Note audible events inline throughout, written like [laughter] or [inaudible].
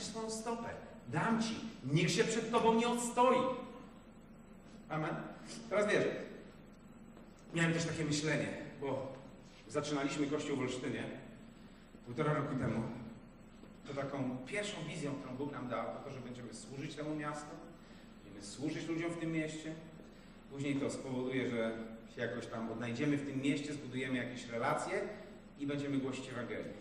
Stawisz swoją stopę. Dam ci. Nikt się przed tobą nie odstoi. Amen. Teraz wiesz, miałem też takie myślenie, bo zaczynaliśmy kościół w Olsztynie półtora roku temu. To taką pierwszą wizją, którą Bóg nam dał, to to, że będziemy służyć temu miastu, będziemy służyć ludziom w tym mieście. Później to spowoduje, że się jakoś tam odnajdziemy w tym mieście, zbudujemy jakieś relacje i będziemy głosić Ewangelię.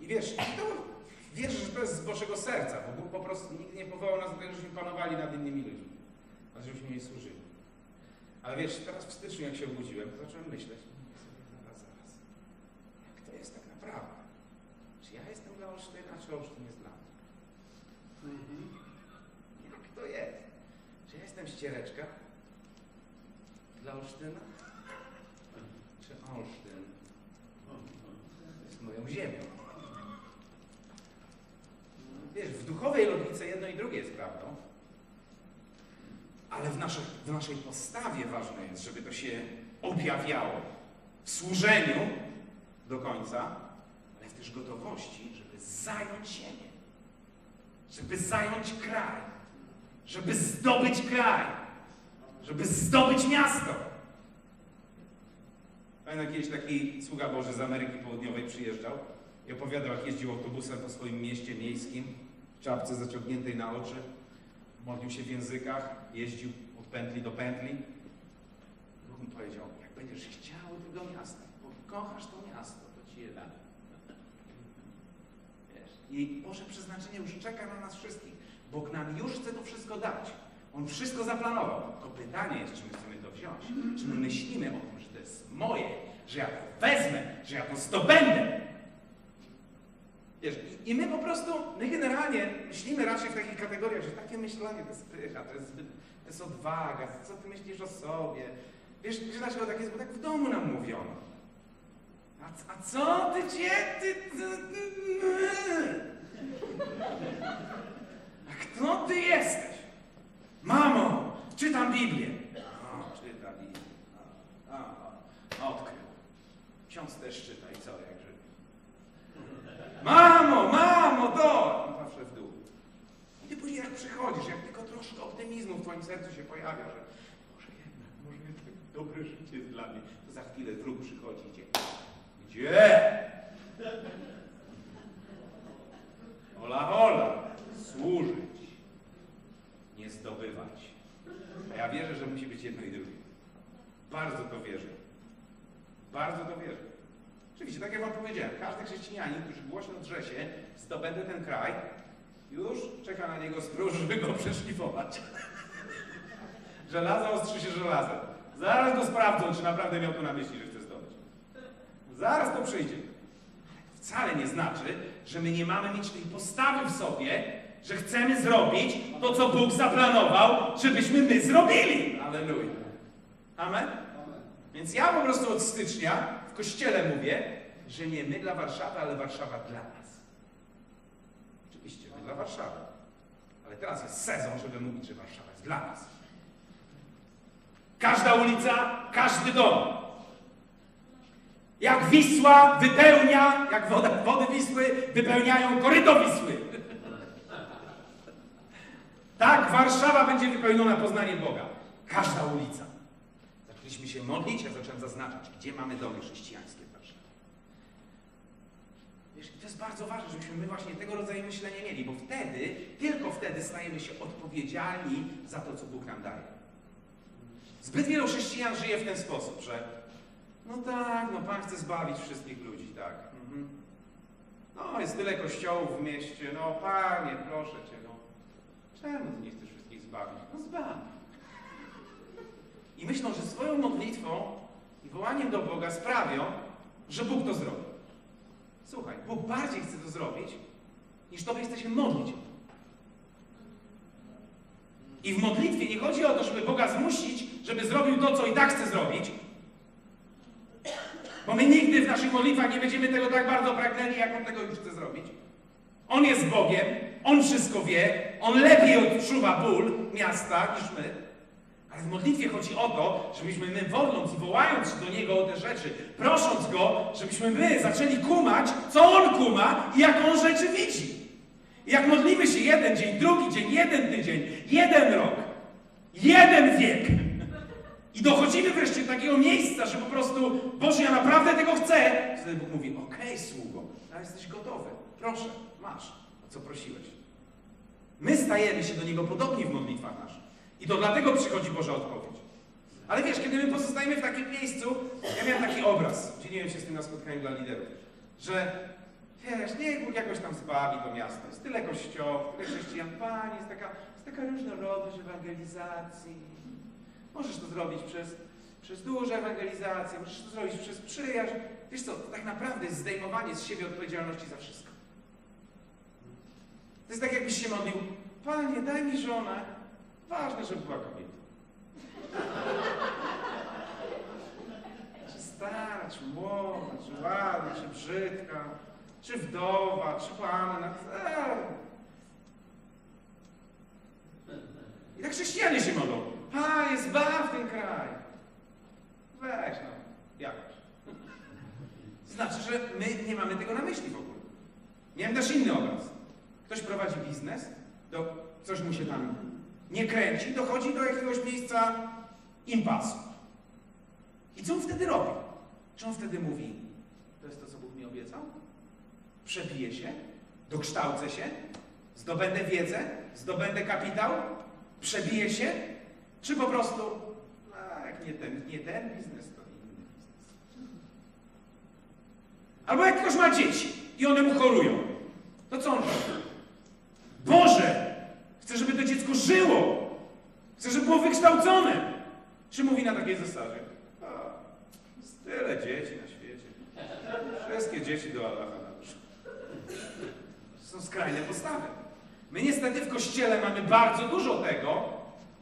I wiesz, to, wiesz, że to jest z Bożego serca, bo Bóg po prostu nigdy nie powołał nas do tego, żebyśmy panowali nad innymi ludźmi, a żebyśmy jej służyli. Ale wiesz, teraz w styczniu jak się obudziłem, to zacząłem myśleć, zaraz, zaraz, jak to jest tak naprawdę? Czy ja jestem dla Olsztyna, czy Olsztyn jest dla mnie? Jak to jest? Czy ja jestem ściereczka dla Olsztyna? Czy Olsztyn jest moją ziemią? Wiesz, w logice jedno i drugie jest prawdą, ale w, naszej w naszej postawie ważne jest, żeby to się objawiało w służeniu do końca, ale w też gotowości, żeby zająć ziemię, żeby zająć kraj, żeby zdobyć kraj, żeby zdobyć miasto. Pamiętam kiedyś taki sługa Boży z Ameryki Południowej przyjeżdżał i opowiadał, jak jeździł autobusem po swoim mieście miejskim, czapce zaciągniętej na oczy, modlił się w językach, jeździł od pętli do pętli. Bóg mu powiedział, jak będziesz chciał tego miasta, bo kochasz to miasto, to ci je dam. Wiesz, I Boże przeznaczenie już czeka na nas wszystkich. Bóg nam już chce to wszystko dać. On wszystko zaplanował. Tylko pytanie jest, czy my chcemy to wziąć. Czy my myślimy o tym, że to jest moje, że ja to wezmę, że ja to zdobędę. Wiesz, i, my po prostu, my generalnie myślimy raczej w takich kategoriach, że takie myślenie to jest pycha, to jest, to jest odwaga, co ty myślisz o sobie. Wiesz, wiesz dlaczego tak jest? Bo tak w domu nam mówiono. A, a co ty, gdzie ty, ty, ty? A kto ty jesteś? Mamo, czytam Biblię. O, czyta Biblię. A, a, odkrył. Ksiądz też czyta i co, jak żyje. Mamo, mamo, to! I patrzę w dół. I ty później jak przychodzisz, jak tylko troszkę optymizmu w twoim sercu się pojawia, że może jednak, może jednak dobre życie jest dla mnie, to za chwilę wróg przychodzi i. Gdzie? Ola, hola, służyć, nie zdobywać. A ja wierzę, że musi być jedno i drugie. Bardzo to wierzę. Bardzo to wierzę. Oczywiście, tak jak wam powiedziałem, każdy chrześcijanin, który głośno drze się, zdobędę ten kraj, już czeka na niego stróż, [laughs] żeby go przeszlifować. [laughs] Żelazo ostrzy się żelazem. Zaraz go sprawdzą, czy naprawdę miał to na myśli, że chce zdobyć. Zaraz to przyjdzie. Wcale nie znaczy, że my nie mamy mieć tej postawy w sobie, że chcemy zrobić to, co Bóg zaplanował, żebyśmy my zrobili. Aleluja. Amen? Więc ja po prostu od stycznia w kościele mówię, że nie my dla Warszawy, ale Warszawa dla nas. Oczywiście, my dla Warszawy. Ale teraz jest sezon, żeby mówić, że Warszawa jest dla nas. Każda ulica, każdy dom. Jak Wisła wypełnia, jak woda, wody Wisły wypełniają koryto Wisły. Tak Warszawa będzie wypełniona poznaniem Boga. Każda ulica. Zaczęliśmy się modlić, ja zacząłem zaznaczać, gdzie mamy domy chrześcijańskie. Wiesz, to jest bardzo ważne, żebyśmy my właśnie tego rodzaju myślenie mieli, bo wtedy, tylko wtedy stajemy się odpowiedzialni za to, co Bóg nam daje. Zbyt wielu chrześcijan żyje w ten sposób, że no tak, no Pan chce zbawić wszystkich ludzi, tak. Mhm. No, jest tyle kościołów w mieście, no Panie, proszę Cię, no. Czemu Ty nie chcesz wszystkich zbawić? No zbaw. I myślą, że swoją modlitwą i wołaniem do Boga sprawią, że Bóg to zrobi. Słuchaj, Bóg bardziej chce to zrobić, niż Tobie chce się modlić. I w modlitwie nie chodzi o to, żeby Boga zmusić, żeby zrobił to, co i tak chce zrobić, bo my nigdy w naszych modlitwach nie będziemy tego tak bardzo pragnęli, jak On tego już chce zrobić. On jest Bogiem, On wszystko wie, On lepiej odczuwa ból miasta niż my. Ale w modlitwie chodzi o to, żebyśmy my woląc i wołając do Niego o te rzeczy, prosząc Go, żebyśmy my zaczęli kumać, co On kuma i jak On rzeczy widzi. I jak modlimy się jeden dzień, drugi dzień, jeden tydzień, jeden rok, jeden wiek i dochodzimy wreszcie do takiego miejsca, że po prostu, Boże, ja naprawdę tego chcę, wtedy Bóg mówi, okej, sługo, a jesteś gotowy, proszę, masz, o co prosiłeś. My stajemy się do Niego podobni w modlitwach naszych. I to dlatego przychodzi Boża odpowiedź. Ale wiesz, kiedy my pozostajemy w takim miejscu, ja miałem taki obraz, dzieliłem się z tym na spotkaniu dla liderów, że wiesz, niech Bóg jakoś tam zbawi to miasto. Jest tyle kościołów, tyle chrześcijan. Panie, jest taka, jest taka różnorodność ewangelizacji. Możesz to zrobić przez, przez dużą ewangelizację, możesz to zrobić przez przyjaźń. Wiesz co, tak naprawdę jest zdejmowanie z siebie odpowiedzialności za wszystko. To jest tak, jakbyś się modlił, Panie, daj mi żonę. Ważne, żeby była kobietą. Czy stara, czy młoda, czy ładna, czy brzydka, czy wdowa, czy panna. I tak chrześcijanie się modlą. Panie, zbaw ten kraj. Weź no, jakoś. Znaczy, że my nie mamy tego na myśli w ogóle. Miałem też inny obraz. Ktoś prowadzi biznes, do, coś mu się tam nie kręci, dochodzi do jakiegoś miejsca impasu. I co on wtedy robi? Czy on wtedy mówi, to jest to, co Bóg mi obiecał? Przebiję się, dokształcę się, zdobędę wiedzę, zdobędę kapitał, przebiję się, czy po prostu, a jak nie ten, nie ten biznes, to inny biznes. Albo jak ktoś ma dzieci i one mu chorują, to co on robi? Boże, chcę, żeby to dziecko żyło, chcę, żeby było wykształcone. Czy mówi na takiej zasadzie? A, jest tyle dzieci na świecie. Wszystkie dzieci do Allaha należą. To są skrajne postawy. My niestety w Kościele mamy bardzo dużo tego,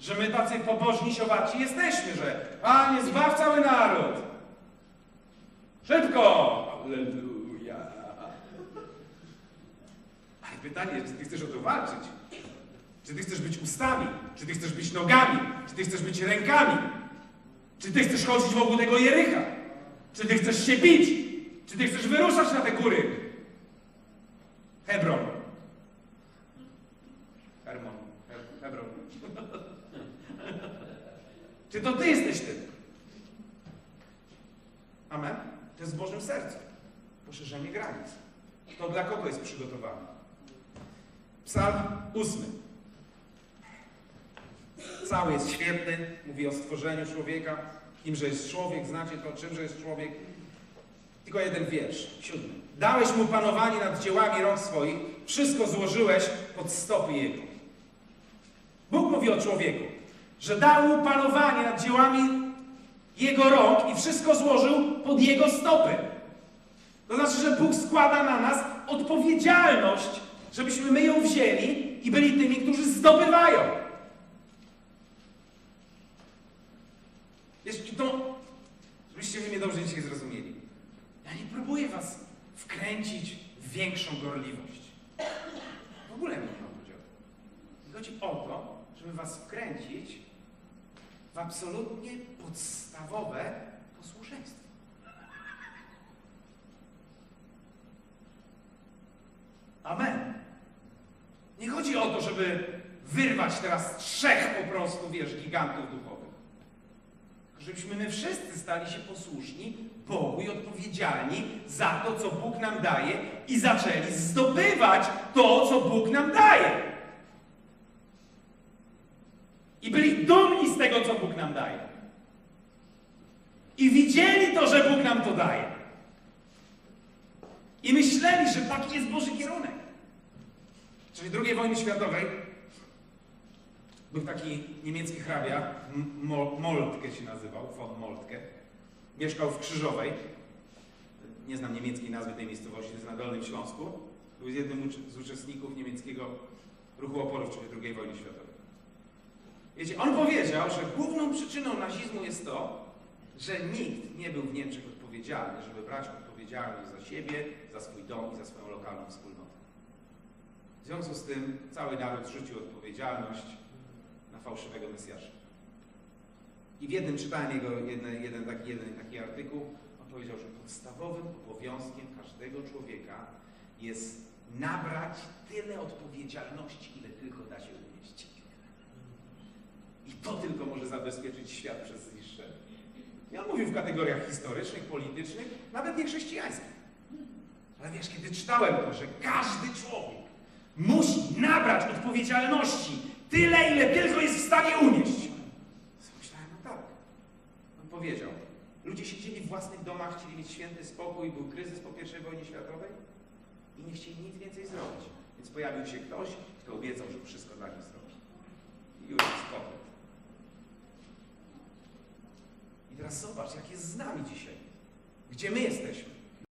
że my tacy pobożni siowaci jesteśmy, że Panie, zbaw cały naród. Szybko! Alleluja. Ale pytanie, czy ty chcesz o to walczyć? Czy ty chcesz być ustami? Czy ty chcesz być nogami? Czy ty chcesz być rękami? Czy ty chcesz chodzić wokół tego Jericha? Czy ty chcesz się bić? Czy ty chcesz wyruszać na te góry? Hebron. Hermon. He- Hebron. [laughs] Czy to ty jesteś tym? Amen? To jest w Bożym sercu. Poszerzenie granic. To dla kogo jest przygotowane? Psalm ósmy. Cały jest świetny, mówi o stworzeniu człowieka, kimże jest człowiek, znacie to, czymże jest człowiek. Tylko jeden wiersz, siódmy. Dałeś mu panowanie nad dziełami rąk swoich, wszystko złożyłeś pod stopy jego. Bóg mówi o człowieku, że dał mu panowanie nad dziełami jego rąk i wszystko złożył pod jego stopy. To znaczy, że Bóg składa na nas odpowiedzialność, żebyśmy my ją wzięli i byli tymi, którzy zdobywają. Wiesz, i to, żebyście wy mnie dobrze dzisiaj zrozumieli. Ja nie próbuję was wkręcić w większą gorliwość. W ogóle mi nie chodzi o to. Chodzi o to, żeby was wkręcić w absolutnie podstawowe posłuszeństwo. Amen. Nie chodzi o to, żeby wyrwać teraz trzech po prostu, wiesz, gigantów duchowych. Żebyśmy my wszyscy stali się posłuszni Bogu i odpowiedzialni za to, co Bóg nam daje i zaczęli zdobywać to, co Bóg nam daje. I byli dumni z tego, co Bóg nam daje. I widzieli to, że Bóg nam to daje. I myśleli, że taki jest Boży kierunek. Czasie II wojny światowej był taki niemiecki hrabia, Moltke się nazywał, von Moltke. Mieszkał w Krzyżowej. Nie znam niemieckiej nazwy tej miejscowości, jest na Dolnym Śląsku. Był jednym z uczestników niemieckiego ruchu oporu w czasie II wojny światowej. Wiecie, on powiedział, że główną przyczyną nazizmu jest to, że nikt nie był w Niemczech odpowiedzialny, żeby brać odpowiedzialność za siebie, za swój dom i za swoją lokalną wspólnotę. W związku z tym cały naród rzucił odpowiedzialność na fałszywego Mesjasza. I w jednym czytałem jego jeden, jeden, taki, jeden taki artykuł, on powiedział, że podstawowym obowiązkiem każdego człowieka jest nabrać tyle odpowiedzialności, ile tylko da się unieść. I to tylko może zabezpieczyć świat przed zniszczeniem. Ja mówię w kategoriach historycznych, politycznych, nawet nie chrześcijańskich. Ale wiesz, kiedy czytałem to, że każdy człowiek musi nabrać odpowiedzialności tyle, ile tylko jest w stanie unieść. Myślałem, no tak. On powiedział, ludzie siedzieli w własnych domach, chcieli mieć święty spokój, był kryzys po I wojnie światowej i nie chcieli nic więcej zrobić. Więc pojawił się ktoś, kto obiecał, że wszystko dla nich zrobi. I już jest spokój. I teraz zobacz, jak jest z nami dzisiaj. Gdzie my jesteśmy?